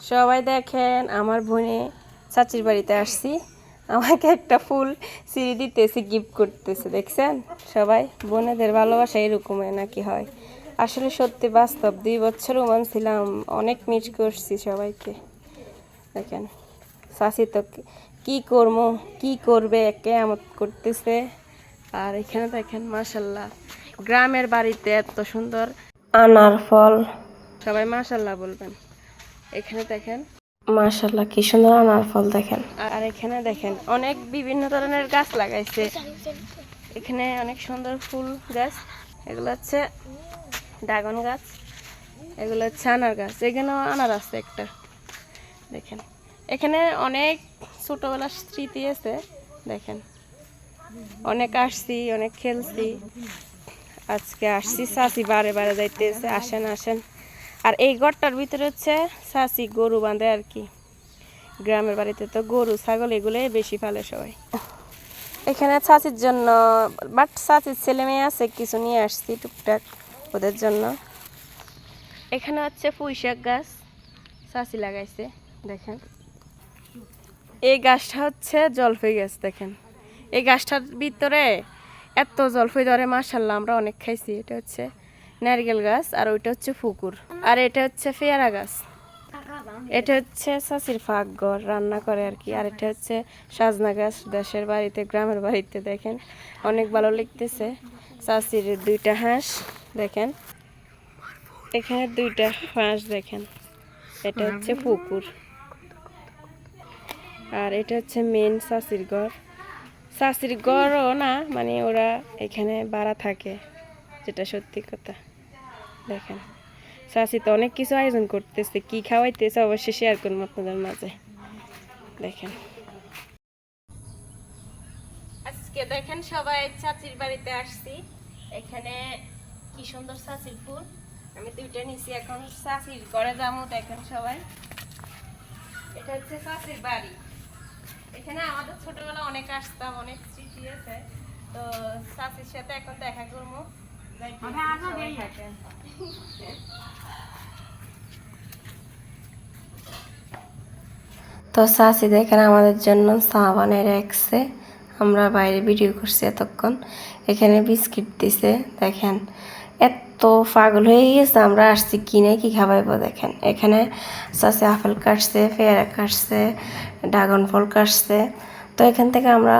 সবাই দেখেন, আমার বোনে চাচির বাড়িতে আসছি। আমাকে একটা ফুল সিঁড়ি দিতেছে গিফট করতেছে, দেখছেন? সবাই, বোনেদের ভালোবাসা এরকমই নাকি হয়? আসলে সত্যি বাস্তব, দুই বছর ওমান ছিলাম, অনেক মিস করছি সবাইকে। দেখেন, চাচি তো কি- করব কি করবে কেমত করতেছে। আর এখানে দেখেন মাসাল্লাহ গ্রামের বাড়িতে এত সুন্দর আনার ফল। সবাই মাশাল্লাহ বলবেন। এখানে দেখেন। মাশাল্লাহ কি সুন্দর আনার ফল দেখেন। আর এখানে দেখেন অনেক বিভিন্ন ধরনের গাছ লাগাইছে। এখানে অনেক সুন্দর ফুল গাছ। এগুলো হচ্ছে ড্রাগন গাছ এগুলো হচ্ছে আনার গাছ। এখানেও আনার আছে একটা। দেখেন এখানে অনেক ছোটবেলার স্মৃতি আছে। দেখেন অনেক আসছি অনেক খেলছি। আজকে আসছি চাচি বারে বারে যাইতেছে আসেন আসেন। আর এই ঘরটার ভিতরে হচ্ছে চাচি গরু বাঁধে আর কি। গ্রামের বাড়িতে তো গরু ছাগল এগুলোই বেশি পালে সবাই। এখানে চাচির জন্য বাট চাচির ছেলে মেয়ে আছে কিছু নিয়ে আসছি টুকটাক ওদের জন্য। এখানে হচ্ছে পুঁই শাক গাছ চাচি লাগাইছে দেখেন। এই গাছটা হচ্ছে জলপাই গাছ দেখেন। এই গাছটার ভিতরে এত জলপাই ধরে মাসাল্লাহ আমরা অনেক খাইছি এটা হচ্ছে নারকেল গাছ, আর ওইটা হচ্ছে পুকুর। আর এটা হচ্ছে পেয়ারা গাছ। এটা হচ্ছে চাষির ফাঁকঘর রান্না করে আর কি। আর এটা হচ্ছে সাজনা গাছ, দেশের বাড়িতে, গ্রামের বাড়িতে, দেখেন। অনেক ভালো লিখতেছে চাষির দুইটা হাঁস, দেখেন। এখানে দুইটা হাঁস, দেখেন। এটা হচ্ছে পুকুর। আর এটা হচ্ছে মেন চাষির ঘর। চাষির ঘরও না মানে ওরা এখানে ভাড়া থাকে, যেটা সত্যি কথা। দেখেন। চাষি তো অনেক কিছু আয়োজন করতেছে, কি খাওয়াইতেছে অবশ্যই শেয়ার করব আপনাদের মাঝে। দেখেন। আজকে দেখেন সবাই চাচির বাড়িতে আসছি। এখানে কি সুন্দর চাচির ফুল। আমি দুইটা নিছি, এখন চাচির করে যাব দেখেন সবাই। এটা হচ্ছে চাচির বাড়ি। এখানে আমাদের ছোটবেলা অনেক আসতাম, অনেক স্মৃতি আছে। তো চাচির সাথে এখন দেখা করব। তো চাচি দেখেন আমাদের জন্য চা বানিয়ে রাখছে। আমরা বাইরে ভিডিও করছি এতক্ষণ। এখানে বিস্কিট দিছে দেখেন। এত পাগল হয়ে গেছে আমরা আসছি কিনে কি খাওয়াইবো দেখেন। এখানে চাচি আপেল কাটছে পেয়ারা কাটছে ড্রাগন ফল কাটছে। তো এখান থেকে আমরা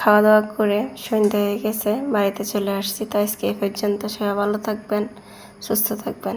খাওয়া দাওয়া করে সন্ধ্যা হয়ে গেছে, বাড়িতে চলে আসছি। তো আজকে এই পর্যন্ত সবাই ভালো থাকবেন, সুস্থ থাকবেন।